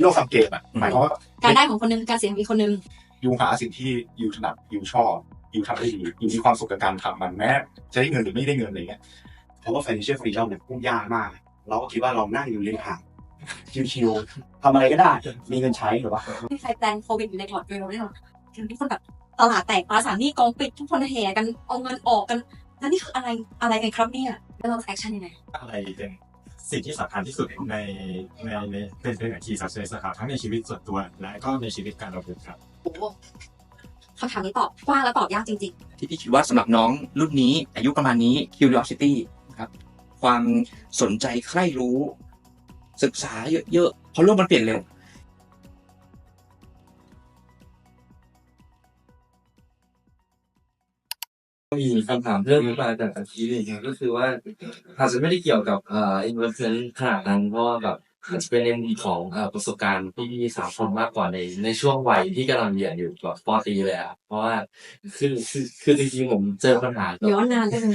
โลกซัมเกมอะหมายความว่าการได้ของคนหนึงการเสียของอีกคนหนึงยูหาสิ่งที่ยูถนัดยูชอบยูทำได้ดียูมีความสุขกับการทำมันแม้จะได้เงินหรือไม่ได้เงินอะไรเงี้ยเพราะว่า financial freedom เนี่ยพูดยากมาก เราก็คิดว่าเรานั่งอยู่ริมหาดชิวๆทำอะไรก็ได้ มีเงินใช้หรือว่าไม่มีใครแปลงโควิดอยู่ในพอร์ตเฟลิโอได้หรอกทุกคนแบบตลาดแตกปลาสารหนี่กองปิดทุกคนแห่กันเอาเงินออกกันแล้วนี่คืออะไรอะไรกันครับเนี่ยแล้วเราแอคชั่นยังไงอะไรเป็น สิ่งที่สำคัญที่สุดในในในเป็นเป็นคีย์สักเซสครับทั้งในชีวิตส่วนตัวและก็ในชีวิตการลงทุนครับโอ้โหคำถามนี้ตอบกว้างและตอบยากจริงที่พี่คิดว่าสำหรับน้องรุ่นนี้ อายุประมาณนี้ curiosity ครับความสนใจใคร่รู้ ศึกษาเยอะๆเพราะโลกมันเปลี่ยนเร็ว มีคำถามเพิ่มขึ้นมาจากอาชีพอีกอย่างก็คือว่าอาจจะไม่ได้เกี่ยวกับเอ่อ investment ขนาดนั้นเพราะว่าแบบอาจจะเป็นในมุมของเอ่อประสบการณ์ที่สามคนมากกว่าในในช่วงวัยที่กำลังเรียนอยู่แบบปอตรีเลยอะเพราะว่าคือคือคือจริงๆผมเจอปัญหาๆย้อนนานได้ไหม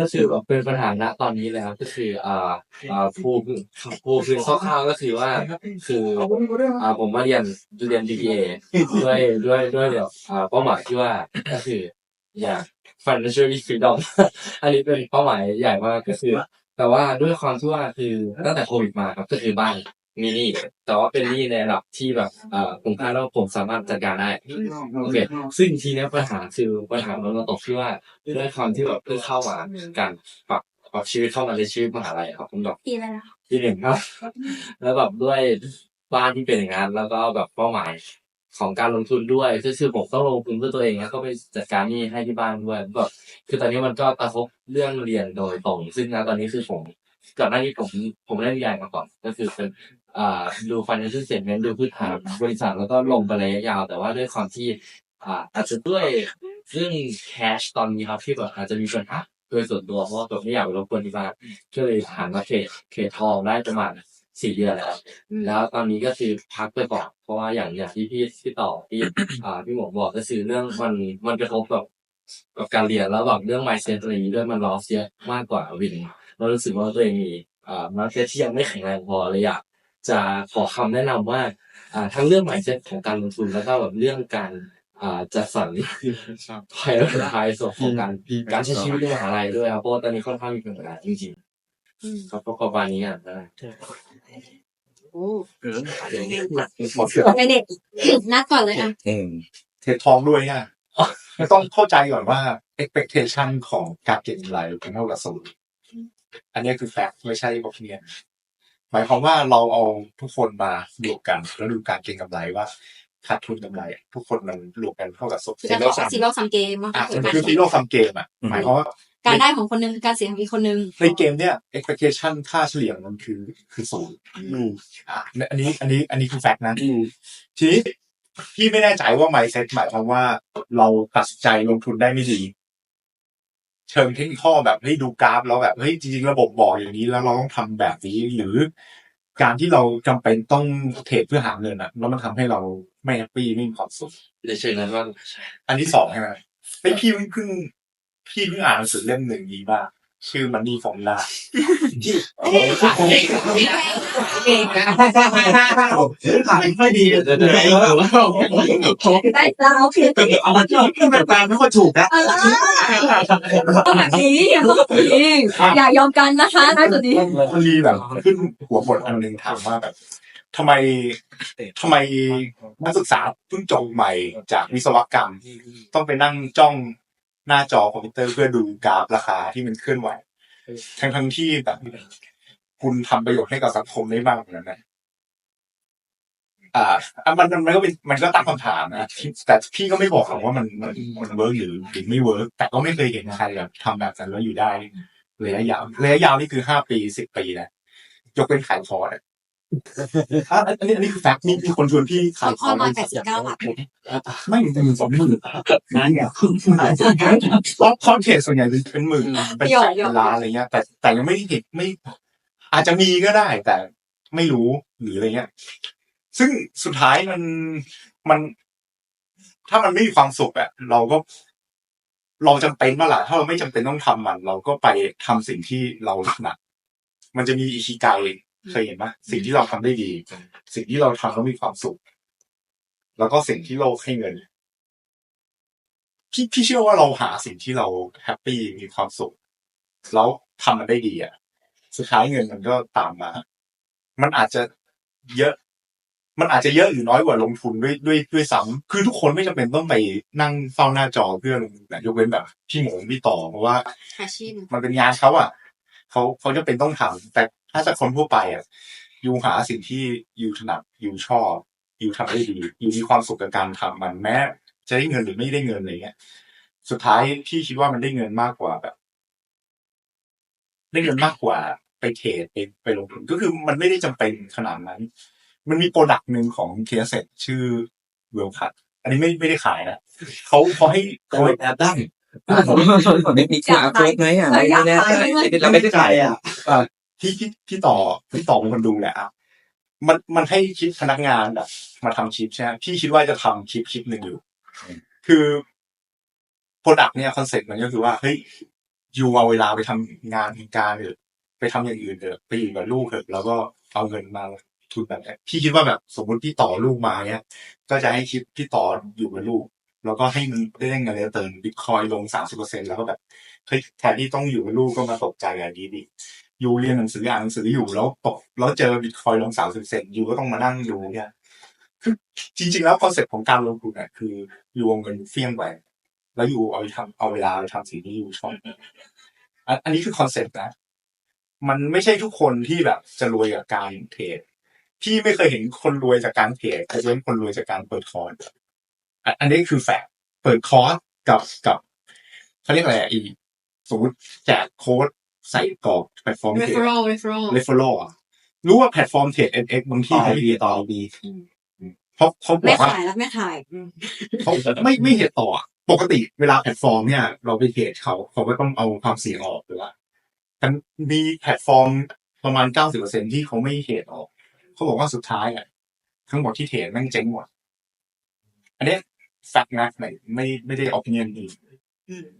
ก็คือแบบเป็นปัญหาณตอนนี้เลยครับก็คือเอ่อเอ่อผู้ผู้คือคร่าวๆก็คือว่าคืออ่าผมมาเรียนเรียน DBA ด้วยด้วยด้วยเดี๋ยวอ่าเป้าหมายที่ว่าก็คือ อยาก financially freedom อันนี้เป็นเป้าหมายใหญ่มากก็คือ แต่ว่าด้วยความที่ว่าคือตั้งแต่โควิดมาครับก็คือบ้านมีหนี้แต่ว่าเป็นหนี้ในระดับที่แบบเอ่อผมคาดว่าผมสามารถจัดการได้โอเคซึ่งทีเนี้ยปัญหาคือปัญหามันมาตกที่ว่าด้วยความที่แบบเพิ่งเข้ามาการปรับปรับชีวิตเข้ามาในชีวิตมหาลัยครับผมแบบปีอะไรนะที่หนึ่งครับ แล้วแบบด้วยบ้านที่เป็นอย่างนั้นแล้วก็แบบเป้าหมาย ของการลงทุนด้วยก็คือผมต้องลงทุนด้วยตัวเองแล้วก็ไปจัดการนี้ให้ที่บ้านด้วยแบบคือตอนนี้มันก็กระทบเรื่องเรียนโดยตรงซึ่งนะตอนนี้คือผมก่อนหน้านี้ผมผมเล่นใหญ่มาก่อน ก็คือเป็นอ่าดู financial statement ดูพื้นฐานบริษัทแล้วก็ลงไประยะยาว แต่ว่าด้วยความที่อ่าอาจจะด้วยเรื่อง cash ตอนนี้ครับที่แบบอาจจะมีปัญหาโดยส่วนตัวเพราะว่าแบบไม่อยากไปรบกวนที่บ้านก็เลยหันมาเทรดเทรดทองได้ประมาณ สี่เดือนแล้วแล้วตอนนี้ก็คือพักไปก่อนเพราะว่าอย่างอย่างที่พี่ที่ต่อที่อ่าพี่หมอบอกก็คือเรื่องมันมันกระทบกับกับการเรียนแล้วแบบเรื่อง mindset อะไรอย่างนี้ด้วยมันลอสเยอะมากกว่าวินเรารู้สึกว่าตัวเองมีอ่า mindset ที่ยังไม่แข็งแรงพอเลยอยากจะขอคำแนะนำว่าอ่าทั้งเรื่อง mindset ของการลงทุนแล้วก็แบบเรื่องการอ่าจัดสรรภายในภายส่วนของการการใช้ชีวิตในมหาลัยด้วยครับเพราะว่าตอนนี้ค่อนข้างมีปัญหาจริงๆ ครับก็ประมาณนี้อะได้โอ้หมดเสือในเน็ตนัดก่อนเลยอะอืมเทรดทองด้วยเนี่ยต้องเข้าใจก่อนว่า expectation ของการเก็งกำไรเป็นเท่ากับศูนย์อันนี้คือ fact ไม่ใช่ opinion หมายความว่าเราเอาทุกคนมารวมกันแล้วดูการเก็งกำไรว่า ขาดทุนกำไรทุกคนมันรวมกันเท่ากับศูนย์คือการขอซีโร่ซัมเกมว่าอะคือมันการคือซีโร่ซัมเกมอะหมายความว่าการได้ของคนหนึงการเสียของอีกคนหนึงในเกมเนี้ย expectation ค่าเฉลี่ยมันคือคือศูนย์อืมอะอันนี้อันนี้อันนี้คือแฟกต์นะอืมทีนี้พี่ไม่แน่ใจว่า mindset หมายความว่าเราตัดสินใจลงทุนได้ไม่ดีเชิงเทคนิคแบบเฮ้ยดูกราฟแล้วแบบเฮ้ยจริงๆระบบบอกอย่างนี้แล้วเราต้องทำแบบนี้หรือ การที่เราจำเป็นต้องเทรดเพื่อหาเงินอะแล้วมันทำให้เราไม่แฮปปี้ไม่มีความสุขในเชิงนั้นว่าอันที่สองใช่ไหมเฮ้ยพี่เพิ่งเพิ่งพี่เพิ่งอ่านหนังสือเล่มหนึ่งนี้มา ชื่อมันนี่ฟอร์มูลาที่ขายไม่ค่อยดีเดี๋ยวเดี๋ยวได้แล้วคือเอามาที่ที่มันแปลไม่ค่อยถูกนะต้องแบบนี้ต้องแบบนี้อย่ายอมกันนะคะได้แบบนี้มันมีแบบขึ้นหัวบทอันหนึ่งถามว่าแบบทำไมทำไมนักศึกษาเพิ่งจบใหม่จากวิศวกรรม ต้องไปนั่งจ้อง หน้าจอคอมพิวเตอร์เพื่อดูกราฟราคาที่มันเคลื่อนไหว ทั้งทั้งๆที่แบบคุณทำประโยชน์ให้กับสังคมได้มากกว่านั้นนะอ่าอะมันมันมันก็เป็นมันก็ตั้งคำถามนะที่แต่พี่ก็ไม่บอกหรอกว่ามันมันมันเวิร์กหรือหรือไม่เวิร์กแต่ก็ไม่เคยเห็นใครแบบทำแบบนั้นแล้วอยู่ได้ระยะยาวระยะยาวนี่คือห้าปีสิบปีนะยกเป็นขายคอร์ส อะอะอันนี้อันนี้คือแฟกต์มีมีคนชวนพี่ขายคคออร์ร์สมาแปดสิบเก้าบาท ไม่ถึงหมื่นสองหมื่นนั่นไงรอบคอนเทสส่วนใหญ่เป็นหมื่นเป็นแสนเป็นล้านอะไรเงี้ย แต่แต่ยังไม่ได้เห็นไม่ อาจจะมีก็ได้แต่ไม่รู้หรืออะไรเงี้ย ซึ่งสุดท้ายมันมัน ถ้ามันไม่มีความสุขอะเราก็ เราจำเป็นเมื่อไหร่ถ้าเราไม่จำเป็นต้องทำมัน เราก็ไปทำสิ่งที่เราถนัดมันจะมีอิชิไก เคยเห็นไหมสิ่งที่เราทำได้ดี สิ่งที่เราทำแล้วมีความสุข แล้วก็สิ่งที่โลกให้เงินพี่พี่เชื่อว่าเราหาสิ่งที่เราแฮปปี้มีความสุข แล้วทำมันได้ดีอะสุดท้ายเงินมันก็ตามมา มันอาจจะเยอะ มันอาจจะเยอะหรือน้อยกว่าลงทุนด้วยด้วยด้วยซ้ำคือทุกคนไม่จำเป็นต้องไปนั่งเฝ้าหน้าจอเพื่อลงทุนนะยกเว้นแบบพี่หมูพี่ต่อเพราะว่า อาชีพมันเป็นงานเขาอะ เขาเขาจะเป็นต้องทำแต่ถ้าจากคนทั่วไปอะยูหาสิ่งที่ยูถนัดยูชอบยูทำได้ดียูมีความสุขกับการทำมันแม้จะได้เงินหรือไม่ได้เงินอะไรเงี้ย สุดท้ายพี่คิดว่ามันได้เงินมากกว่าแบบได้เงินมากกว่าไปเทรดไปไปลงทุนก็คือมันไม่ได้จำเป็นขนาดนั้น มันมีโปรดักต์หนึ่งของเทียเซ็ตชื่อเวลคัทอันนี้ไม่ไม่ได้ขายนะเขาเขาให้เขาให้แอบ ได้ไม่มีกล้าโค้ดไหมอะไม่แน่ใจเราไม่ได้ใจขายอะ อ่าพี่พี่พี่ต่อพี่ต่อเป็นคนดูแหละอะมันมันให้คิดพนักงานแบบมาทำคลิปใช่ไหมพี่คิดว่าจะทำคลิปคลิปหนึ่งอยู่ คือโปรดักต์เนี่ยคอนเซ็ปต์มันก็คือว่าเฮ้ยยูเอาเวลาไปทำงานทำการเถอะไปทำอย่างอื่นเถอะไปอยู่กับลูกเถอะแล้วก็เอาเงินมาทุนแบบนี้พี่คิดว่าแบบสมมติพี่ต่อลูกมาเนี่ย ก็จะให้คลิปพี่ต่ออยู่กับลูก แล้วก็ให้มันได้งินเลยเติมบิตคอยลงสามสิบเปอร์เซ็นแล้วก็แบบเฮ้ยแทนที่ต้องอยู่กับลูกก็มาตกใจกับดีดิยูเรียนหนังสืออ่านหนังสืออยู่แล้วตกแล้วเจอบิตคอยลงสามสิบเปอร์เซ็นยูก็ต้องมานั่งดูเนี่ยคือจริง ๆ แล้วคอนเซ็ปต์ของการลงทุนอะคือยูเอาเงินเฟี้ยงไปแล้วอยู่เอาไปทำเอาเวลาไปทำสิ่งที่ยูชอบอันอันนี้คือคอนเซ็ปต์นะ มันไม่ใช่ทุกคนที่แบบจะรวยกับการเทรดพี่ไม่เคยเห็นคนรวยจากการเทรดยกเว้นคนรวยจากการเปิดคอร์ส อันอันนี้คือแฟกต์เปิดคอร์สกับกับเขาเรียกอะไรอะอีสมมติแจกโค้ดใส่กรอกแพลตฟอร์มเทรด referral referral เรฟเฟอร์อะรู้ว่าแพลตฟอร์มเทรด NX บางที่ต่อเขาไม่บีเห็นต่ต่ออบีเพราะเขาบไม่อกว่าขายแล้วไม่ขายอืมเขาไม่ไม่เห็นต่ออะปกติเวลาแพลตฟอร์มเนี่ย เราไปเทรดเขาเขาก็ต้องเอาความเสี่ยงออกหรือว่าแต่มีแพลตฟอร์มประมาณเก้าสิบเปอร์เซ็นที่เขาไม่เทรดออก เขาบอกว่าสุดท้ายอะทั้งหมดที่เทรดแม่งเจ๊งหมด อันเนี้แฟกต์นะไม่ไม่ไม่ได้ออกเงินดี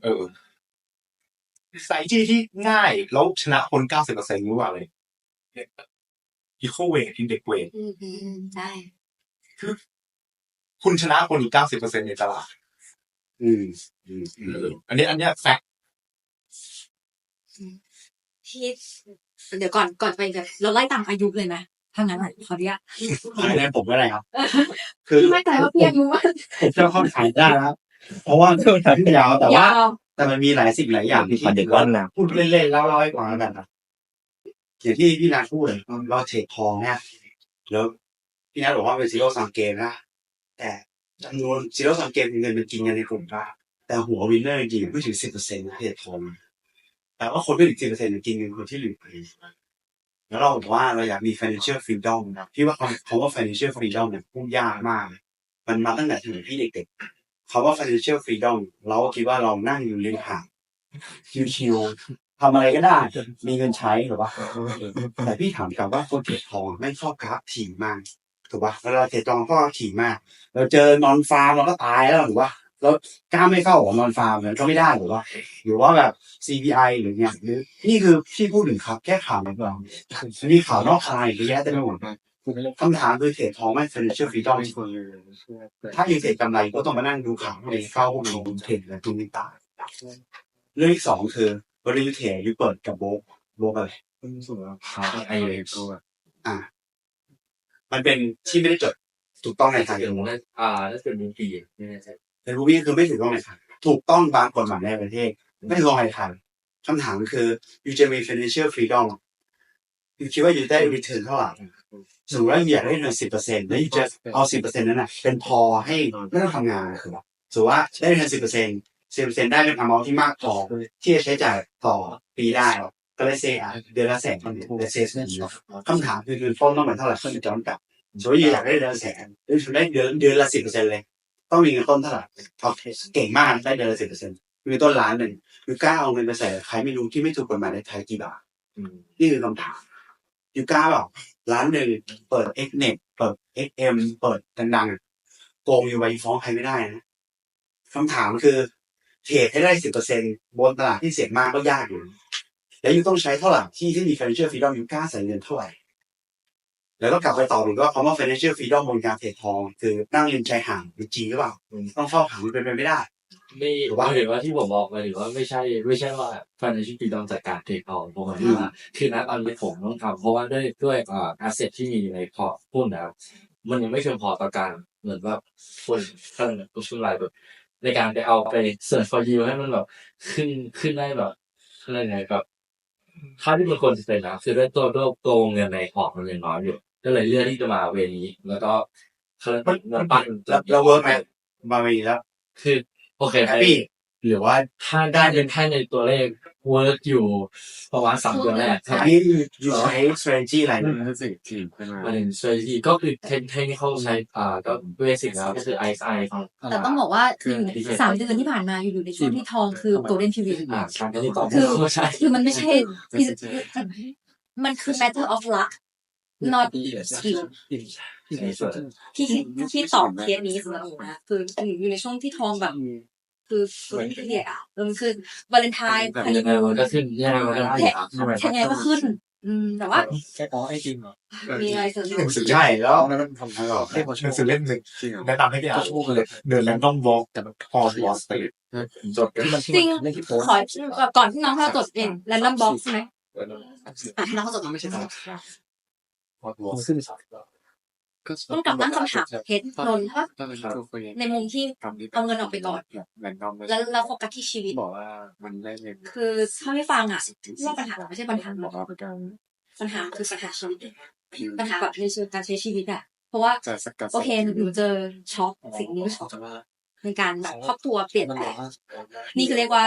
เออสายที่ที่ง่าย แล้วชนะคนเก้าสิบเปอร์เซ็นรู้ว่าอะไรอีโคเวทอินเด็กเวทอืมอืมใช่คือคุณชนะคนอีกเก้าสิบเปอร์เซ็นในตลาด อืมอืมเอออันนี้ อันเนี้ยแฟกต์ที่เดี๋ยวก่อนก่อนไปกันเราไล่ตามอายุเลยไห มทางนั้นอะขออนุญาตขายได้ผมก็ได้ครับ คือพี่ไม่ใจว่าพี่อายุว่าผมจะเข้าขายได้นะครับเพราะว่าพี่ยาวแต่ว่า ยาวแต่มันมีหลายสิ่งหลายอย่างที่เด็กวันนะพูดเล่นๆแล้วเล่าให้ฟังแล้วกันนะอย่างที่พี่นาพูดเลยเราเทรดทองเนี่ยแล้วพี่นาบอกว่าเป็นซีโร่ซัมเกมนะแต่จำนวนซีโร่ซัมเกมเงินมันกินกันในกลุ่มได้แต่หัววินเนอร์จริงๆไม่ถึงสิบเปอร์เซ็นต์เทรดทองแต่ว่าคนไม่ถึงสิบเปอร์เซ็นต์กินเงินคนที่เหลือไป แล้วเราบอกว่าเราอยากมี financial freedom นะพี่ว่าคำว่า financial freedom เนี่ยพูดยากมาก มันมาตั้งแต่สมัยพี่เด็กๆคำว่า financial freedom เราก็คิดว่าเรานั่งอยู่ริมหาดชิวๆทำอะไรก็ได้ มีเงินใช้หรือว่าแต่พี่ถามกลับว่าคนเทรดทองไม่ชอบกราฟถี่มากถูกป่ะเวลาเทรดทองก็ถี่มาก เราเจอนอนฟาร์มเราก็ตายแล้วหรือว่าเรากล้าไม่เข้าของนอนฟาร์มมันก็ไม่ได้หรือว่าหรือว่าแบบ CPI หรือเนี่ยหรือนี่คือพี่พูดถึงครับแค่ข่าวในเมืองมีข่าวนอกคายเยอะแยะเต็มไปหมดคำถามคือเทรดทองไม่ financial freedom จริงถ้ายังเทรดกำไรก็ต้องมานั่งดูข่าวในเข้าพวกนี้เทรดและทุนต่างเรื่องที่สองคือเวลายูเทรดยูเปิดกับโบกโบกอะไรไอเล็กตัวอ่ามันเป็นที่ไม่ได้จดถูกต้องในไทยเดี๋ยวผมน่าอ่าน่าจะเป็นมีปีไม่แน่ใจ แต่รูบี้คือไม่ถูกต้องในไทยถูกต้องตามกฎหมายในประเทศ ไม่ถูกต้องในไทยคำถามคือยูจะมี financial freedom ยูคิดว่ายูได้ return เท่าไหร่สมมติว่าอยากได้เงินสิบเปอร์เซ็นต์แล้วยูจะเอาสิบเปอร์เซ็นต์นั้นน่ะเป็นพอให้ไม่ต้องทำงานคือแบบสมมติว่าได้เงินสิบเปอร์เซ็นต์สิบเปอร์เซ็นต์ได้เป็น amount ที่มากพอที่จะใช้จ่ายต่อปีได้ก็เลยเซอะเดือนละแสนเดือนเซสคำถามคือเงินต้นต้องเป็นเท่าไหร่เพื่อจะย้อนกลับสมมติยูอยากได้เดือนละแสนแล้วยูได้เดือนเดือนละสิบเปอร์เซ็นต์เลย ต้องมีเงินต้นเท่าไหร่โอเคเก่งมากได้เดือนละสิบเปอร์เซ็นต์มีต้นล้านหนึ่งยูก้าเอาเงินไปใส่ใครไม่รู้ที่ไม่ถูกกฎหมายในไทยกี่บาทนี่คือคำถามยูก้าแบบล้านหนึ่งเปิด X net เน็ปิด XM เอ็มเปิดดังๆโกงอยู่ไปฟ้องใครไม่ได้นะคำถามคือเทรดให้ได้สิบเปอร์เซ็นบนตลาดที่เสี่ยงมากก็ยากอยู่ แล้วยูต้องใช้เท่าไหร่ที่ที่มี financial freedom ยูก้าใส่เงินเท่าไหร่ แล้วก็กลับไปต่อถึงก็คำว่า financial freedom บนการเทรดทอง คือนั่งริมชายหาดหรือจริงหรือเปล่า ต้องเฝ้าขังมันเป็นไปไม่ได้ ไม่หรือว่าหมายถึงว่าที่ผมบอกหมายถึงว่าไม่ใช่ไม่ใช่ว่า financial freedom จากการเทรดทองผมหมายถึงว่าคือนักตอนนี้ผมต้องทำเพราะว่าด้วยด้วยอ่า asset ที่มีในพอร์ตหุ้นนะครับมันยังไม่เพียงพอต่อการเหมือนแบบคนท่านผู้ชุนรายแบบในการไปเอาไปเสิร์ช for you ให้มันแบบขึ้นขึ้นได้แบบอะไรไงแบบค่าที่มันควรจะเป็นนะคือด้วยตัวตัวตัววงเงินในพอร์ตมันยังน้อยอยู่ ก็เลยเลือกที่จะมาเวนี้ แล้วก็เขาเรียกว่าเงินปั้นแล้วแล้วเวิร์กไหมมาวีแล้วคือโอเคแฮปปี้หรือว่าถ้าได้เป็นแค่ในตัวเลขเวิร์กอยู่ประมาณสามเดือนแรกแฮปปี้อยู่ใช้ strategy อะไรนั่นสิทีมขึ้นมามาถึง strategy ก็คือเทคนิคใช้อ่าก็เบสิกแล้วก็คือ ISI ของแต่ต้องบอกว่าคืออยู่สามเดือนที่ผ่านมาอยู่อยู่ในช่วงที่ทองคือ golden period อ่าการที่ตอบคือใช่คือมันไม่ใช่ มันคือ matter of luck not skill ที่ที่ตอบเคสนี้สำหรับหนูนะคืออยู่ในช่วงที่ทองแบบ คือคือเดียอะมันคือวาเลนไทน์ฮันนียังไงมูมันนก็ขึ้นยังไงมันก็ได้อะแค่ไงก็ขึ้น อืมแต่ว่าแค่อ๋อไอ้จริงเหรอมีอะไรเสริมหนังสือใช่แล้วนั้นมันทำให้เราหนังสือเล่มหนึ่งจริงเหรอแนะนำให้พี่อ่านเดินแลนดอมวอล์กแต่พอวอลสตรีทจดที่มันจริงเล่นที่โพสขอก่อนที่น้องเขาจะจดเองแรนดอมบ็อกใช่ไหมอะน้องเขาจดไม่ใช่ พอวอลขึ้นสองต้องกลับตั้งคำถามเพชรนนท์ว่าตอนนั้นก็คุยในมุมที่ทำที่เอาเงินออกไปก่อนแบ่งนอมแล้วเราโฟกัสที่ชีวิตบอกว่ามันได้เงินคือถ้าไม่ฟังอะว่าปัญหาไม่ใช่ปัญหาหรบออกกว่าเป็นการปัญหาคือปัญหาชีวิตปัญหาแบบในชีวิตการใช้ชีวิตอะเพราะว่าจะสกัดโอเคหนูเจอช็อกสิ่งนี้ช็อกจะว่า ในการแบบครอบครัวเปลี่ยนมันแปลบอกงว่านี่คือเรียกว่า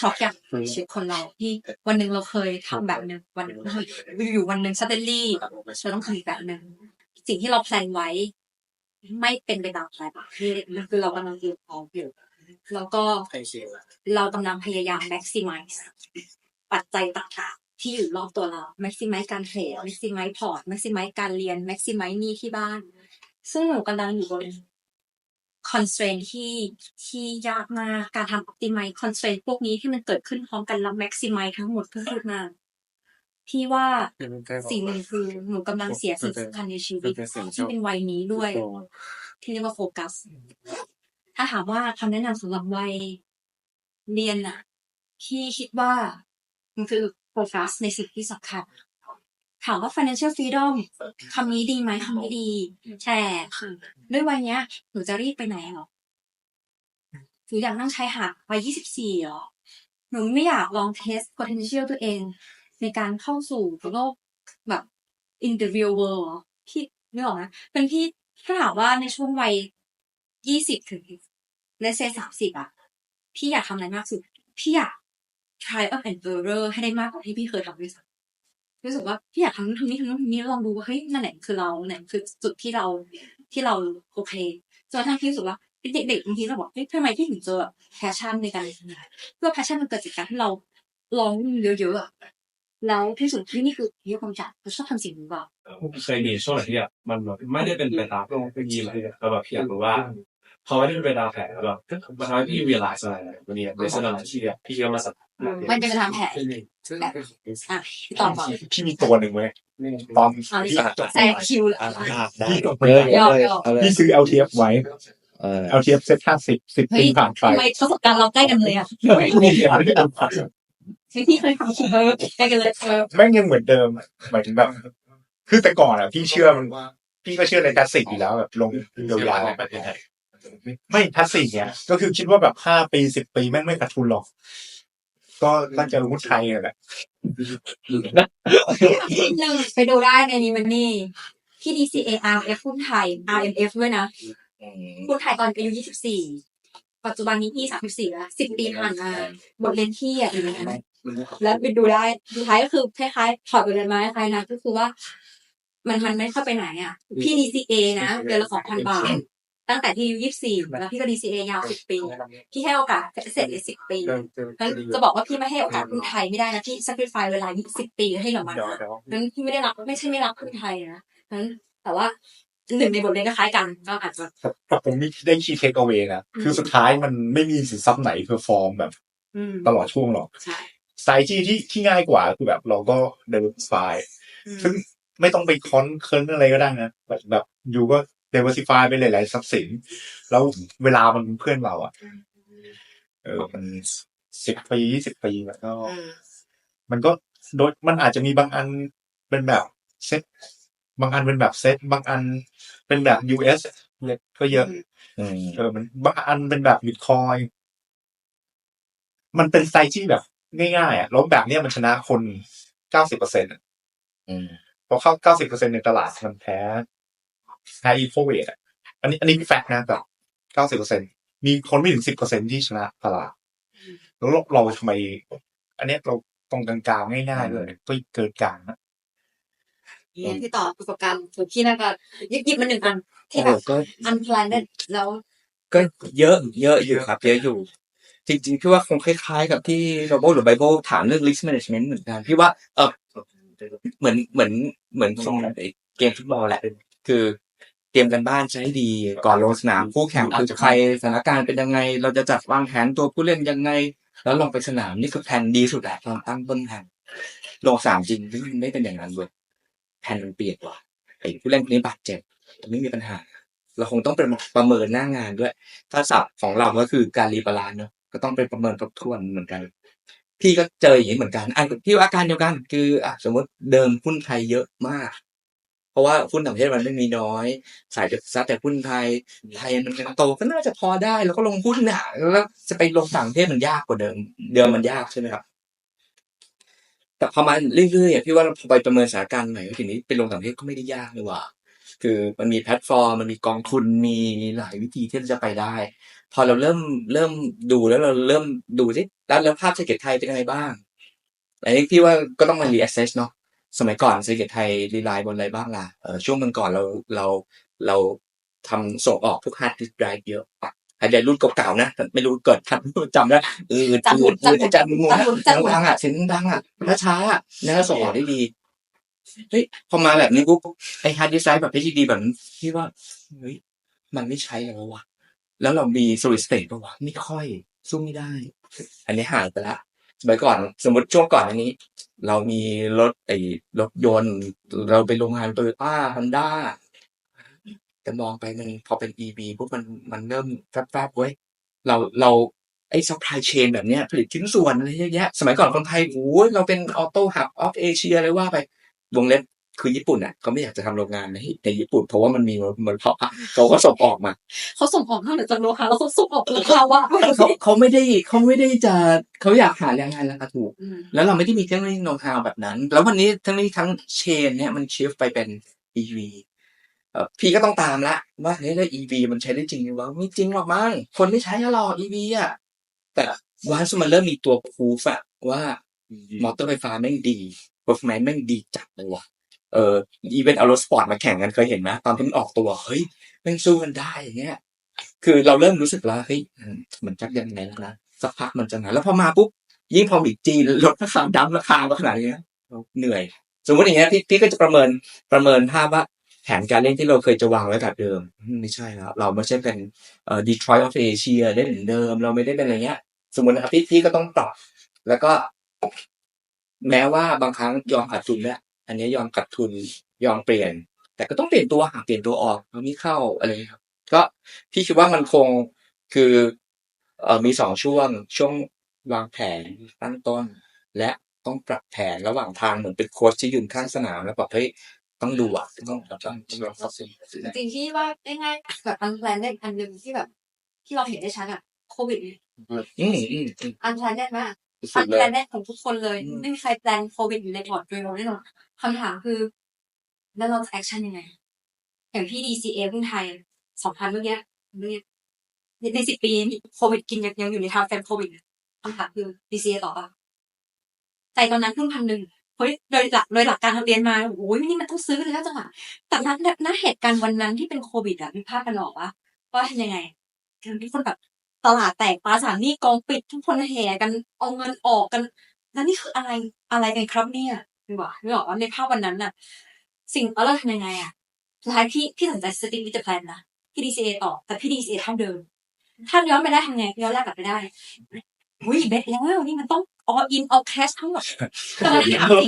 ช็อกอย่างชีวิตคนเราที่วันหนึ่งเราเคยทำแบบหนึ่งวันหนึ่งอยู่ๆวันหนึ่งซัดเดนลี่เราต้องทำอีกแบบหนึ่งสิ่งที่เราแพลนไว้ ไม่เป็นไปตามแพลนคือคือเรากำลังเตรียมพร้อมอยู่แล้วก็ใครเสียเรากำลังพยายาม maximize ปัจจัยต่างๆที่อยู่รอบตัวเรา maximize การเทรด maximize พอร์ต maximize การเรียน maximize หนี้ที่บ้าน ซึ่งหนูกำลังอยู่บน constraint ที่ที่ยากมากการทำ optimize constraint พวกนี้ที่มันเกิดขึ้นพร้อมกันแล้ว maximize ทั้งหมดเพื่อพูดมาพี่ว่าสิ่งหนึ่งคือหนูกำลังเสียสิ่งสำคัญในชีวิตที่เป็นวัยนี้ด้วย ที่เรียกว่าโฟกัส ถ้าถามว่าคำแนะนำสำหรับวัยเรียนน่ะพี่คิดว่ามันคือโฟกัสในสิ่งที่สำคัญ ถามว่า financial freedom คำนี้ดีไหมคำนี้ดีแช่คือด้วยวัยเนี้ย หนูจะรีบไปไหนหรอหนูอยากนั่งชายหาดวัยยี่สิบสี่หรอ หนูไม่อยากลองเทส potential ตัวเอง ในการเข้าสู่โลกแบบ in the real world หรอพี่นึกออกไหมเป็นพี่ถ้าถามว่าในช่วงวัยยี่สิบถึงเลเซสามสิบอะพี่อยากทำอะไรมากสุด พี่อยาก try up and error ให้ได้มากกว่าที่พี่เคยทำด้วยซ้ำ รู้สึกว่าพี่อยากทำนู่นทำนี่ทำนู่นทำนี่แล้ลองดูว่าเฮ้ยนั่นแหละคือเราเนี่ยคือจุดที่เราที่เราโอเคจนทั่งพี่รู้สึกว่าเด็กๆบางทีเราบอกเฮ้ยทำไมพี่ถึงเจอแพชชั่นในการเรียนเพื่อแพชชั่นมันเกิดจากการที่เราลองเยอะๆแล้วที่สุดที่นี่คือพี่ความจัดเราชอบทำสิ่งนี้เปล่าเคยมีช่วงไหนที่แบบมันแบบไม่ได้เป็นไปตามที่ยีเลยแล้วแบบพี่อยากรู้ว่า พอไม่ได้เป็นไปตามแผนแล้วแบบมันทำให้พี่ realize อะไรวันนี้ในสถานที่เนี่ยพี่ก็มาสัมผัสมันเป็นไปตามแผนแบบอะพี่ตอบก่อนพี่มีตัวหนึ่งเว้ยตอนเอาดิพี่จบแซงคิวเลยพี่จบเยอะยอมเลยยอมเอาเลยพี่ซื้อ LTF ไว้เออ LTF เซ็ตห้าสิบสิบเฮ้ปียผ่านไปทำไมประสบการณ์เราใกล้กันเลยอะไม่มีอะไรที่ผ่านพี่เคยทำคิวใกล้กันเลยเออแม่งยังเหมือนเดิมอะหมายถึงแบบคือแต่ก่อนอะพี่เชื่อมันพี่ก็เชื่อในแพสซีฟอยู่แล้วแบบลงยาวๆประเทศ ไม่แพสซีฟเนี่ย ก็คือคิดว่าแบบห้าปีสิบปีแม่งไม่ขาดทุนหรอก ก็น่าจะรู้ไทยแหละหนึ่งไปดูได้ในนี้มันนี่ ที่ DCA RF หุ้นไทย RMF ด้วยนะหุ้นไทยตอนอายุ24ปัจจุบันนี้พี่34แล้ว10ปีผ่านมาบทเรียนที่อะอยู่ในนั้นแล้วไปดูได้สุดท้ายก็คือคล้ายๆถอดบทเรียนมาคล้ายๆนะก็คือว่า มันมันไม่ค่อยไปไหนอะ พี่ DCA นะเดือนละสองพันบาท ตั้งแต่ที่อายุ24แล้วพี่ก็ DCA ยาว10ปีพี่ให้โอกาสเสร็จเลย10ปีงั้นจะบอกว่าพี่ไม่ให้โอกาสหุ้นไทยไม่ได้นะพี่ sacrifice เวลา20ปีให้กับมันเดี๋ยวเดี๋ยวนั้นพี่ไม่ได้รักไม่ใช่ไม่รักคนไทยนะนั้นแต่ว่าหนึ่งในบทเรียนก็คล้ายกันก็อาจจะแต่ผมมีได้คีย์เทคเอาไว้นะคือสุดท้ายมันไม่มีสินทรัพย์ไหนเพอร์ฟอร์มแบบอืมตลอดช่วงหรอกใช่สไตล์ที่ที่ที่ง่ายกว่าคือแบบเราก็ diversify ซึ่งไม่ต้องไปค้อนเคิร์นอะไรก็ได้นะแบบแบบอยู่ก็ diversify ไปหลายๆทรัพย์สิน แล้วเวลามันเป็นเพื่อนเราอะ เออมันสิบปียี่สิบปีแล้วก็มันก็โดยมันอาจจะมีบางอันเป็นแบบเซตบางอันเป็นแบบเซตบางอันเป็นแบบ US เนี่ยก็เยอะ อืมเออมันบางอันเป็นแบบบิตคอยมันเป็นไซที่แบบ ง่ายๆอะแล้วแบบเนี้ยมันชนะคนเก้าสิบเปอร์เซ็นต์อืม พอเข้าเก้าสิบเปอร์เซ็นในตลาดมันแพ้ แพ้อีโฟเวทอะ อันนี้อันนี้มีแฟกต์นะแบบเก้าสิบเปอร์เซ็นมีคนไม่ถึงสิบเปอร์เซ็นที่ชนะตลาดแล้วเราเราทำไม อันเนี้ยเราตรงกลางๆง่ายๆเลยก็เกินกลางนะนี่ที่ต่อประสบการณ์ของพี่น่าจะหยิบหยิบมาหนึ่งอันที่โอ้แบบก็อันพลานแล้วก็เยอะเยอะอยู่ครับ เยอะอยู่ จริงๆพี่ว่าคงคล้ายๆ กับที่โรโบหรือไบเบิลถามเรื่อง risk management เหมือนกันพี่ว่าเออเหมือนเหมือนเหมือนของไอ้เกมฟุตบอลแหละ คือ เตรียมกันบ้านใช้ให้ดีก่อนลงสนามคู่แข่งคือใครสถานการณ์เป็นยังไง เราจะจัดวางแผนตัวผู้เล่นยังไง แล้วลงไปสนามนี่คือแผนดีสุดแหละตอนตั้งต้นแผนลงสนามจริงไม่เป็นอย่างนั้นเว้ยแผนมันเปลี่ยนว่ะไอ้ผู้เล่นคนนี้บาดเจ็บแต่ไม่มีปัญหา เราคงต้องเป็นประเมินหน้างานด้วย ถ้าศัพท์ของเราก็คือการรีบาลานซ์เนอะก็ต้องเป็นประเมินทบทวนเหมือนกันพี่ก็เจออย่างนี้เหมือนกันอะพี่ว่าอาการเดียวกัน คืออะสมมติเดิมหุ้นไทยเยอะมาก เพราะว่าหุ้นต่างประเทศมันไม่มีน้อย สายซัดแต่หุ้นไทย ไทยมันยังโตก็น่าจะพอได้ แล้วก็ลงหุ้นน่ะแล้วจะไปลงต่างประเทศมันยากกว่าเดิม เดิมมันยากใช่ไหมครับ แต่พอมาเรื่อยๆอะพี่ว่าพอไปประเมินสถานการณ์ใหม่ก็ทีนี้ไปลงต่างประเทศก็ไม่ได้ยากเลยว่ะคือมันมีแพลตฟอร์มมันมีกองทุนมีหลายวิธีที่จะไปได้ พอเราเริ่มเริ่มดูแล้วเราเริ่มดูสิแล้วแล้วภาพเศรษฐกิจไทยเป็นยังไงบ้างอันนี้พี่ว่าก็ต้องมารีแอสเซสเนาะ สมัยก่อนเศรษฐกิจไทยรีไลน์บนอะไรบ้างล่ะเออช่วงมันก่อนเราเราเราทำส่งออกทุกฮาร์ดดิสก์ไดรฟ์เยอะฮาร์ดไดรฟ์รุ่นเก่าๆนะแต่ไม่รู้เกิดทันจำได้เออจำหมดเออจำหมดจำหมดจำหมดดังๆอะเสียงดังๆอะช้าๆอะนะส่งออกได้ดีเฮ้ยพอมาแบบนี้ปุ๊บไอ้ฮาร์ดดิสก์ไดรฟ์แบบ HDD แบบนั้นพี่ว่าเฮ้ยมันไม่ใช้แล้ววะแล้วเรามี solid state ป่าวะไม่ค่อยสู้ไม่ได้ อันนี้หายไปละ สมัยก่อนสมมติช่วงก่อนอันนี้ เรามีรถไอ้รถยนต์ เราไปโรงงานโตโยต้าฮอนด้าแต่มองไปมันพอเป็น EV ปุ๊บมันมันเริ่มแฟบๆเว้ยเราเราไอ้ซัพพลายเชนแบบเนี้ยผลิตชิ้นส่วนอะไรเยอะแยะ สมัยก่อนคนไทยโอ้ยเราเป็นออโต้หับออฟเอเชียเลยว่าไปวงเล็บ คือญี่ปุ่นอะเขาไม่อยากจะทำโรงงานในในญี่ปุ่น เพราะว่ามันมีมลภาวะเขาก็ส่งออกมาเขาส่งออกนอกเหนือจากโลหะแล้วเขาส่งออกราคาวะเขาเขาไม่ได้เขาไม่ได้จะเขาอยากหาแรงงานราคาถูกอืมแล้วเราไม่ได้มีเทคโนโลยีโน้ตฮาวแบบนั้น แล้ววันนี้ทั้งนี้ทั้งเชนเนี่ยมันชิฟไปเป็น EV เอ่อพี่ก็ต้องตามละว่าเฮ้ยแล้ว EV มันใช้ได้จริงหรือเปล่าไม่จริงหรอกมั้งคนไม่ใช้หรอก EV อะแต่วันสมันเริ่มมีตัวพูฟอะว่ามอเตอร์ไฟฟ้าแม่งดี performance แม่งดีจัดเลยว่ะ เอออีเวนต์เอารถสปอร์ตมาแข่งกันเคยเห็นไหมตอนที่มันออกตัวเฮ้ยแม่งสู้กันได้อย่างเงี้ย คือเราเริ่มรู้สึกแล้วเฮ้ยมันจักยังไงแล้วนะสักพักมันจะไหนแล้วพอมาปุ๊บยิ่งพอมีจีนลดราคาดั้มราคามาขนาดนี้เราเหนื่อย สมมติอย่างเงี้ยพี่พี่ก็จะประเมินประเมินภาพว่าแผนการเล่นที่เราเคยจะวางไว้แบบเดิม ไม่ใช่แล้วเราไม่ใช่เป็นเอ่อ Detroit of Asia ได้เหมือนเดิม เราไม่ได้เป็นอะไรเงี้ย สมมตินะครับพี่พี่ก็ต้องปรับแล้วก็ แม้ว่าบางครั้งยอมขาดทุนแล้ว อันนี้ยอมขาดทุนยอมเปลี่ยน แต่ก็ต้องเปลี่ยนตัวหาเปลี่ยนตัวออกมันไม่เข้าอะไรครับ ก็พี่คิดว่ามันคงคือเออมีสองช่วงช่วงวางแผนตั้งต้น และต้องปรับแผนระหว่างทางเหมือนเป็นโค้ชที่ยืนข้างสนามแล้วบอกเฮ้ยต้องดูอะต้องต้องต้องต้องซับซ้อนจริงๆที่ว่าง่ายๆแบบอันแพลนได้อันหนึ่งที่แบบ ที่เราเห็นได้ชัดอะโควิดอืมอืมอืมอันแพลนได้มาก สุอัดนเลแพลยนได้ของทุกคนเลย อืม ไม่มีใครแพลนโควิดอยู่ในพอร์ตโดยเราแน่นอนคำถามคือ แล้วเราจะแอคชั่นยังไง อย่างพี่ DCA เพิ่งไทยสองพันเมื่อกี้เมื่อกี้ในในสิบปีนี้โควิดกินยังยังอยู่ในทางแฟมโควิดคำถามคือ DCA ต่อปะใจตอนนั้นเพิ่งพันหนึ่งเฮ้ยโดยหลักโดยหลักการทำเรียนมาโอ้ยนี่มันต้องซื้อเลยนะจังหวะแต่ณณเหตุการณ์วันนั้นที่เป็นโควิดอะมีภาพกันหรอกว่าว่าทำยังไง คือทุกคนแบบ ตลาดแตกปาสานหนี่กองปิดทุกคนแห่กันเอาเงินออกกันแล้วนี่คืออะไรอะไรกันครับเนี่ยคือว่าไม่บอกว่าในภาพวันนั้นน่ะ สิ่งเราทำยังไงอะสุดท้ายพี่พี่สนใจสติ๊กวิดแพลนนะพี่ดีซีเอต่อแต่พี่ดีซีเอท่าเดิมถ้านย้อนไปได้ทำไงย้อนแรกกลับไปได้อุ้ยเบ็ดแล้วนี่มันต้อง all in all cash ทั้งหมดแต่ละอย่างสิ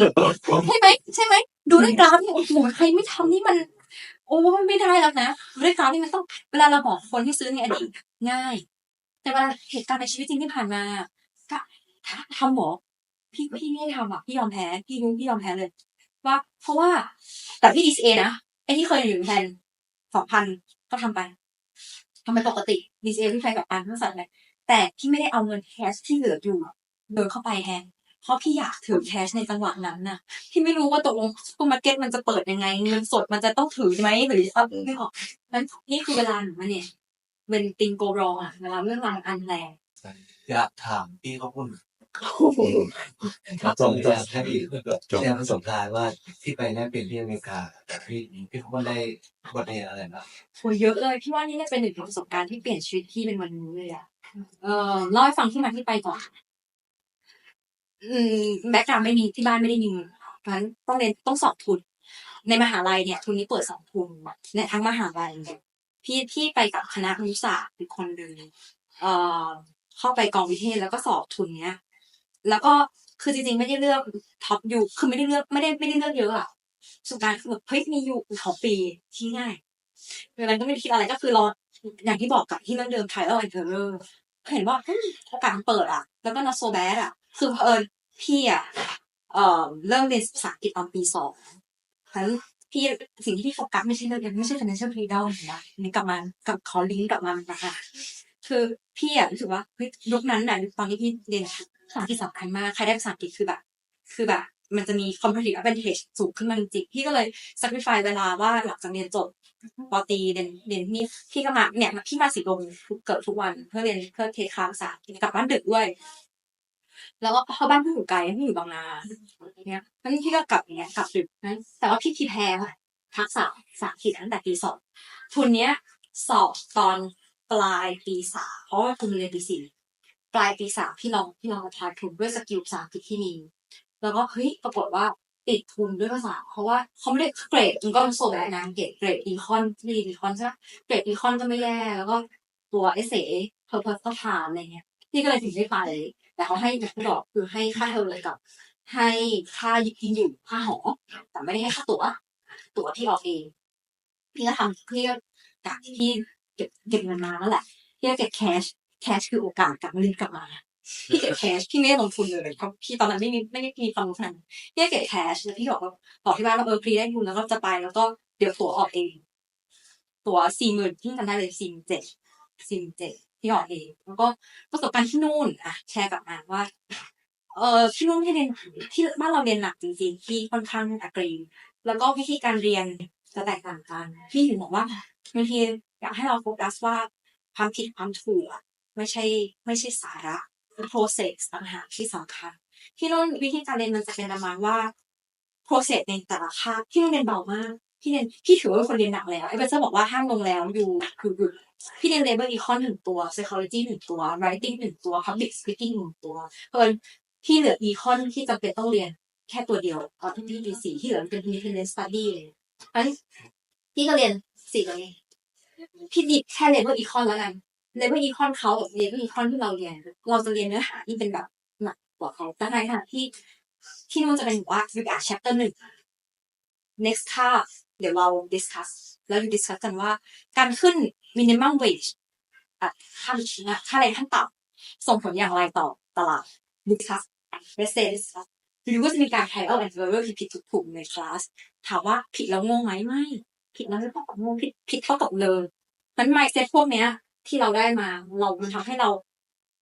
ใช่ไหมใช่ไหมดูด้วยกราฟเนี่ยโอ้โหใครไม่ทำนี่มัน โอ้ไม่ได้แล้วนะดูด้วยกราฟนี่มันต้องเวลาเราบอกคนที่ซื้อในอดีตง่าย แต่วลาเหตุการณ์ในชีวิตจริงที่ผ่านมา ก็ทำหมอพี่พี่ไม่ทำอะพี่ยอมแพ้พี่รู้พี่ยอมแพ้เลย ว่า เพราะว่าแต่พี่ดีเอนะไอ้ที่เคยอยู่แทนสองพันก็ทำไปทำไปปกติดีเอที่ใช้กับอันทั้งสัตว์เลยแต่พี่ไม่ได้เอาเงินแคชที่เหลืออยู่เดินเข้าไปแทนเพราะพี่อยากถือแคชในจังหวะนั้นน่ะพี่ไม่รู้ว่าตกลงซูเปอร์มาร์เก็ตมันจะเปิดยังไงเงินสดมันจะต้องถือไหมหรือเอาไม่ออกนั้นนี่คือเวลาหนูมาเนี่ย เป็นติงโกรองอะเวลาเรื่องราวอันแรงอยากถามพี่เขาพูดส่งจากให้แจ้งประสบการณ์ว่าที่ไปแลกเปลี่ยนที่อเมริกาพี่พี่เขาได้บทเรียนอะไรบ้างโหเยอะเลยพี่ว่านี่เนี่ยเป็นหนึ่งในประสบการณ์ที่เปลี่ยนชีวิตพี่เป็นวันนี้เลยอะเออเล่าให้ฟังที่มาที่ไปก่อนอืมแบ็กกราวไม่มีที่บ้านไม่ได้มีเงินเพราะฉะนั้นต้องเรียนต้องสอบทุนในมหาลัยเนี่ย ทุนนี้เปิดสองทุนเนี่ยทั้งมหาลัย พี่พี่ไปกับคณะครุศาสตร์อีกคนหนึ่งเอ่อเข้าไปกองวิเทศแล้วก็สอบทุนเนี้ย แล้วก็คือจริงๆไม่ได้เลือกท็อปอยู่คือไม่ได้เลือกไม่ได้ไม่ได้เลือกเยอะอะสุดท้ายคือแบบเฮ้ยมีอยู่ของปีที่ง่ายเวลาก็ไม่ได้คิดอะไรก็คือรออย่างที่บอกกับที่เรื่องเดิม trial and error เห็นว่าเฮ้ยโอกาสเปิดอะ แล้วก็ not so bad อะ คือเผอิญพี่อะเอ่อเริ่มเรียนภาษาอังกฤษตอนปีสองฉะนั้น พี่สิ่งที่พี่โฟกัสไม่ใช่เรื่องเรียนไม่ใช่ financial freedom นะนี่กลับมากับขอลิงก์กลับมานะคะคือพี่อะรู้สึกว่าเฮ้ยยุคนั้นน่ะตอนที่พี่เรียนภาษาอังกฤษสำคัญมากใครได้ภาษาอังกฤษคือแบบ คือแบบมันจะมี competitive advantage สูงขึ้นมาจริงพี่ก็เลย sacrifice เวลาว่าหลังจากเรียนจบปอตีเรียนเรียนนี่พี่ก็มาเนี่ยพี่มาสีลมเกือบทุกวันเพื่อเรียนเพื่อเทคลาสภาษากลับบ้านดึกด้วย แล้วก็เพราะบ้านพี่อยู่ไกลพี่อยู่บางนาเนี่ยแล้วพี่ก็กลับอย่างเงี้ยกลับดึกนะแต่ว่าพี่พีแพร์ทักษะภาษาอังกฤษตั้งแต่ปีสองทุนเนี้ยสอบตอนปลายปีสามเพราะว่าทุนเรียนปีสี่ปลายปีสามพี่ลองพี่ลองมาทายทุนด้วยสกิลภาษาอังกฤษที่มี แล้วก็เฮ้ยปรากฏว่าติดทุนด้วยภาษา เพราะว่าเขาไม่ได้เกรดมันก็โซแบบนะเกรดเกรดอีคอนที่อีคอนใช่ไหมเกรดอีคอนก็ไม่แย่แล้วก็ตัวเอเซเพอร์เพอร์ก็ผ่านอะไรเงี้ยพี่ก็เลยถึงได้ไป แต่เขาให้อย่างที่บอกคือให้ค่าเทอมเลยกับ ให้ค่ากินอยู่ค่าหอ แต่ไม่ได้ให้ค่าตั๋ว ตั๋วที่ออกเองพี่ก็ทำเพี่อก็กที่เก็บเก็บเงินมานั่นแหละพี่ก็เก็บแคชแคชคือโอกาสกลับมาเรียนกลับมาพี่เก็บแคชพี่ไม่ได้ลงทุนเลยเพราะพี่ตอนนั้นไม่มีไม่ได้มีความรู้นั้นพี่เก็บแคชแล้วพี่บอกว่าบอกที่บ้านว่าเออพรีได้ทุนแล้วก็จะไปแล้วก็เดี๋ยวตั๋วออกเอง ตั๋วสี่หมื่นพี่จำได้เลยสี่เจ็ดสี่เจ็ด ที่ออกเองแล้วก็ประสบการณ์ที่นู่นอะแชร์กลับมาว่า เออที่นู่นที่เรียนที่บ้านเราเรียนหนักจริงๆที่ค่อนข้างอักรีแล้วก็วิธีการเรียนจะแตกต่างกันพี่ถึงบอกว่าบางทีอยากให้เราโฟกัสว่าความผิดความถูกอะไม่ใช่ ไม่ใช่สาระ process ต่างหากที่สำคัญที่นู่นวิธีการเรียนมันจะเป็นประมาณว่า process ในแต่ละคาบที่นู่นเรียนเบามาก พี่เรียนพี่ถือว่าเป็นคนเรียนหนักแล้วไอ้เบสจะบอกว่าห้ามลงแล้วอยู่คือหยุดพี่เรียน labor econ หนึ่งตัว psychology หนึ่งตัว writing หนึ่งตัว public speaking หนึ่งตัวเพิ่นพี่เหลือ econ ที่จำเป็นต้องเรียนแค่ตัวเดียวตอนที่พี่ปีสี่ที่เหลือเป็น independent study เลยเพราะฉะนั้นพี่ก็เรียนสี่ตัวเองพี่ดิบแค่ labor econ แล้วกัน labor econ เขากับ labor econ ที่เราเรียน เราจะเรียนเนื้อหาที่เป็นแบบหนักกว่าเขาแต่ในขณะที่ที่นู่นจะเป็นว่าวิกา chapter หนึ่ง next class เดี๋ยวเรา discuss แล้ว discuss กันว่า การขึ้น minimum wage อะค่าค่าแรงขั้นต่ำส่งผลอย่างไรต่อตลาด discuss let's say discuss หรือว่าจะมีการ trial and error ที่ผิดถูกๆในคลาสถามว่าผิดแล้วงงไหมไม่ผิดแล้วไม่ต้องงงผิดผิดเท่ากับเลยมัน mindset พวกเนี้ย ที่เราได้มาเรามันทำให้เรา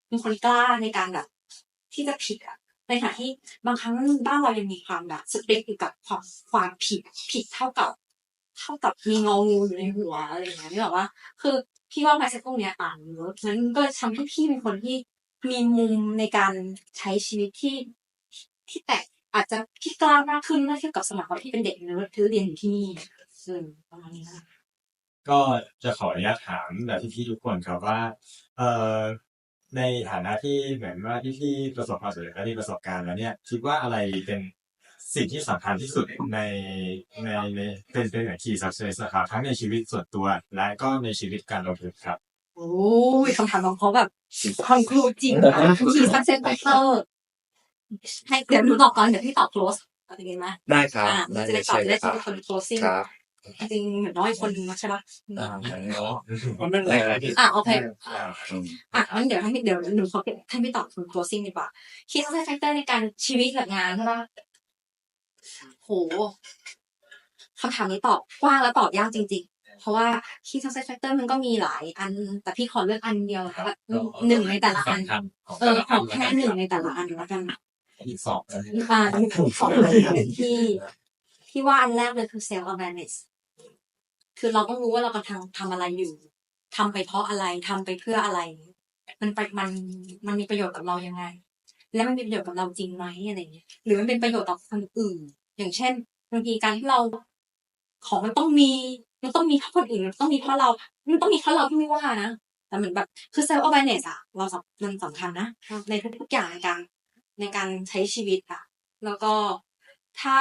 เป็นคนกล้าในการแบบที่จะผิดอะในขณะที่บางครั้งบ้านเรายังมีความแบบสเปกอยู่กับความความผิดผิดเท่ากับ เท่ากับมีงองูอยู่ในหัวอะไรอย่างเงี้ยนี่แบบว่า คือพี่ว่า mindset พวกเนี้ยต่างเยอะฉะนั้นก็ทำให้พี่เป็นคนที่มีมุมในการใช้ชีวิตที่ที่แตกอาจจะที่กล้ามากขึ้นเมื่อเทียบกับสมัยตอนที่เป็นเด็กเนอที่เรียนอยู่ที่นี่อืมประมาณนี้นะก็จะขออนุญาตถามแบบพี่ๆทุกคนครับว่า เอ่อในฐานะที่เหมือนว่าพี่ๆประสบความสำเร็จและมีประสบการณ์แล้วเนี่ยคิดว่าอะไรเป็น สิ่งที่สำคัญที่สุดในในในเป็นเป็นเหมือน key success นะครับทั้งในชีวิตส่วนตัว และก็ในชีวิตการลงทุนครับ โอ้ยคำถามของเขาแบบคอนคลูจริงนะทีซักเซนแฟกเตอร์ให้เดี๋ยวหนูตอบก่อนเดี๋ยวพี่ตอบ close เอาอย่างงี้ไหมได้ครับอ่ามันจะได้ตอบจะได้เป็นคน closing ครับจริงๆเหมือนน้อยคนนึงนะใช่ปะอ่ามันไม่เป็นไรอะโอเคอืมอะงั้นเดี๋ยวให้พี่เดี๋ยวหนูขอเก็บให้พี่ตอบคุณ closing ดีกว่า key success factor ในการชีวิตกับงานใช่ปะ โหคำถามนี้ตอบกว้างแล้วตอบยากจริง ๆ เพราะว่า key success factor มันก็มีหลาย อัน แต่พี่ขอเลือกอันเดียวแล้วกันหนึ่งในแต่ละอัน เออขอแค่หนึ่งในแต่ละอันแล้วกันอีกสองอ่าสองอันที่ที่ว่าอันแรกเลยคือ self awareness คือเราต้องรู้ว่าเรากำลังทำอะไรอยู่ทำไปเพราะอะไรทำไปเพื่ออะไร มันไปมันมันมีประโยชน์กับเรายังไง และมันมีประโยชน์กับเราจริงไหมอะไรอย่างเงี้ยหรือมันเป็นประโยชน์ต่อคนอื่น อย่างเช่นบางทีการที่เราของมันต้องมีมันต้องมีเพราะคนอื่นมันต้องมีเพราะเรา มันต้องมีเพราะเราที่ไม่ว่านะแต่เหมือนแบบคือ self awareness อะเราสำมันสำคัญนะในทุกๆอย่างในการในการใช้ชีวิตอะแล้วก็ถ้า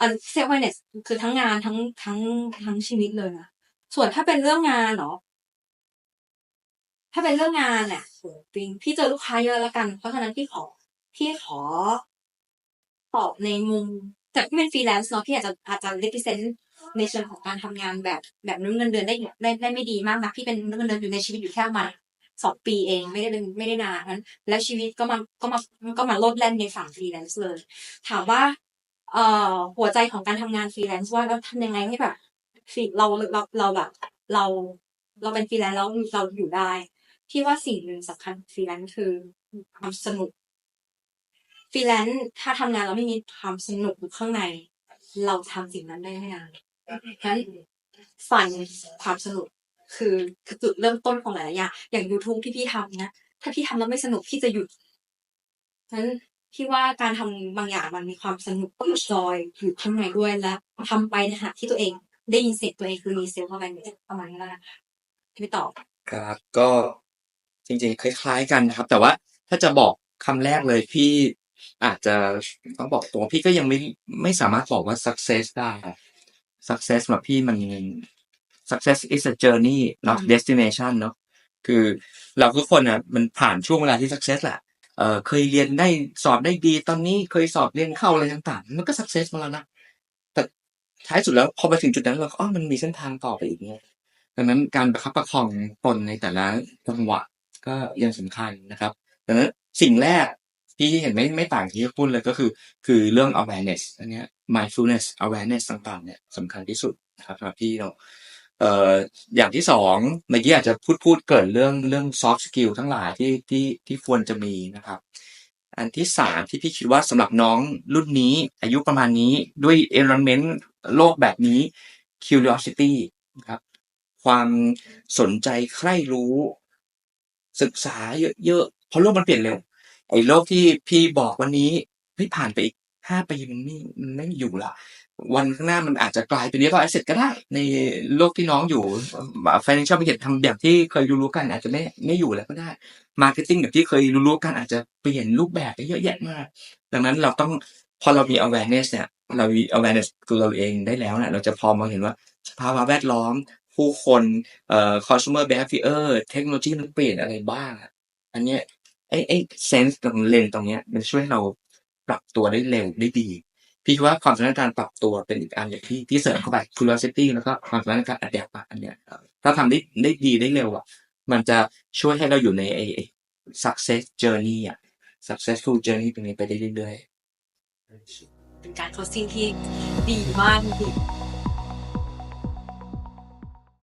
อัน self awareness คือทั้งงานทั้งทั้งทั้งชีวิตเลยนะส่วนถ้าเป็นเรื่องงานเนาะ ถ้าเป็นเรื่องงานเนี่ยโหปิงพี่เจอลูกค้าเยอะแล้วกัน เพราะฉะนั้นพี่ขอพี่ขอตอบในมุมแต่พี่เป็นฟรีแลนซ์เนาะพี่อาจจะอาจจะ represent ในเชิงของการทำงานแบบแบบนู้นเงินเดือนได้ได้ได้ไม่ดีมากนะพี่เป็นเงินเดือนอยู่ในชีวิตอยู่แค่มาสองปีเองไม่ได้เป็นไม่ได้นานนั้น แล้วชีวิตก็มาก็มาก็มาโลดแล่นในฝั่งฟรีแลนซ์เลย ถามว่าเอ่อหัวใจของการทำงานฟรีแลนซ์ว่าเราทำยังไงให้แบบฟรีเราเราเราแบบเราเราเป็นฟรีแลนซ์แล้วเราอยู่ได้ พี่ว่าสิ่งหนึ่งสำคัญฟรีแลนซ์คือความสนุกฟรีแลนซ์ถ้าทำงานเราไม่มีความสนุกอยู่ข้างใน เราทำสิ่งนั้นได้ไม่นานฉะนั้นฝันความสนุกคือคือจุดเริ่มต้นของหลายๆอย่างอย่าง YouTube ที่พี่ทำนะถ้าพี่ทำแล้วไม่สนุกพี่จะหยุดฉะนั้นพี่ว่าการทำบางอย่างมันมีความสนุกต้องจอยอยู่ข้างในด้วยและทำไปในขณะที่ตัวเอง ได้ยินเสียงตัวเองคือมีเซลล์เข้าไปประมาณนี้แล้วนะคะพี่ตอบครับก็ จริงๆ คล้าย ๆ กันนะครับ แต่ว่าถ้าจะบอกคำแรกเลยพี่อาจจะต้องบอกตรงพี่ก็ยังไม่ไม่สามารถบอกว่า success ได้ success สำหรับพี่มัน success is a journey not destination เนอะคือเราทุกคนอะมันผ่านช่วงเวลาที่ success แหละเออเคยเรียนได้สอบได้ดี ตอนนี้เคยสอบเรียนเข้าอะไรต่างๆ มันก็ success มาแล้วนะ แต่ท้ายสุดแล้วพอไปถึงจุดนั้นเราก็อ๋อมันมีเส้นทางต่อไปอีกเนี่ยดังนั้นการประคับประคองตนในแต่ละจังหวะ ก็ยังสำคัญนะครับดังนั้นสิ่งแรกที่เห็นไม่ไม่ต่างที่พูดเลยก็คือ คือเรื่อง awareness อันนี้ mindfulness awareness ต่างๆเนี่ยสำคัญที่สุดนะครับสำหรับพี่เนาะเอ่ออย่างที่สองเมื่อกี้อาจจะพูดพูดเกิดเรื่องเรื่อง soft skill ทั้งหลายที่ที่ที่ควรจะมีนะครับ อันที่สามที่พี่คิดว่าสำหรับน้องรุ่นนี้อายุประมาณนี้ด้วย environment โลกแบบนี้ curiosity นะครับความสนใจใคร่รู้ ศึกษาเยอะๆเพราะโลกมันเปลี่ยนเร็วไอ้โลกที่พี่บอกวันนี้เฮ้ยผ่านไปอีกห้าปีมันไม่มันไม่อยู่ละวันข้างหน้ามันอาจจะกลายเป็น digital asset ก็ได้ ในโลกที่น้องอยู่ financial market ทำแบบที่เคยรู้ๆกันอาจจะไม่ไม่อยู่แล้วก็ได้ marketing แบบที่เคยรู้ๆกันอาจจะเปลี่ยนรูปแบบไปเยอะแยะมาก ดังนั้นเราต้องพอเรามี awareness เนี่ยเรามี awareness ตัวเราเองได้แล้วนี่ยเราจะพอมองเห็นว่าสภาวะแวดล้อม ผู้คนเอ่อ consumer behavior เทคโนโลยีมันเปลี่ยนอะไรบ้าง อันเนี้ยไอ้ไอ้ sense ตรงเลนตรงเนี้ย มันช่วยให้เราปรับตัวได้เร็วได้ดี พี่คิดว่าความสามารถในการปรับตัวเป็นอีกอันอย่างที่ที่เสริมเข้าไป curiosity แล้วก็ความสามารถในการ adapt อะอันเนี้ยถ้าทำได้ได้ดีได้เร็วอะ มันจะช่วยให้เราอยู่ในไอ้ success journey อะ successful journey ตรงนี้ไปได้เรื่อยๆเป็นการ closing ที่ดีมากจริง